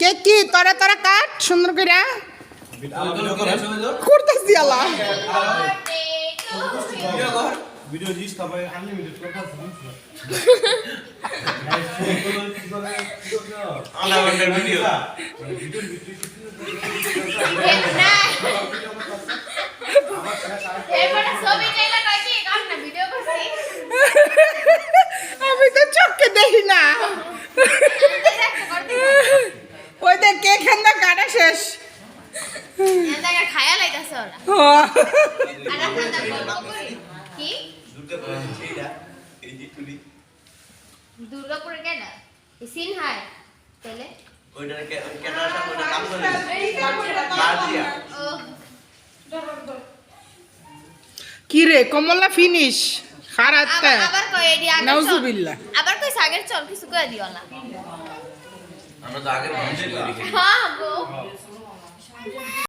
কে কি? তোরা তোরা কাট? সুন্দর করে হ্যাঁ? করতেছি আলা ভিডিও খান্দা কাটা শেষ। এখন কি? রে কমলা ফিনিশ আবার কই এডি নাউজুবিল্লাহ। আবার কই সাগের চল কিছু কই দিও না। Mandar a grande. Ah, vou.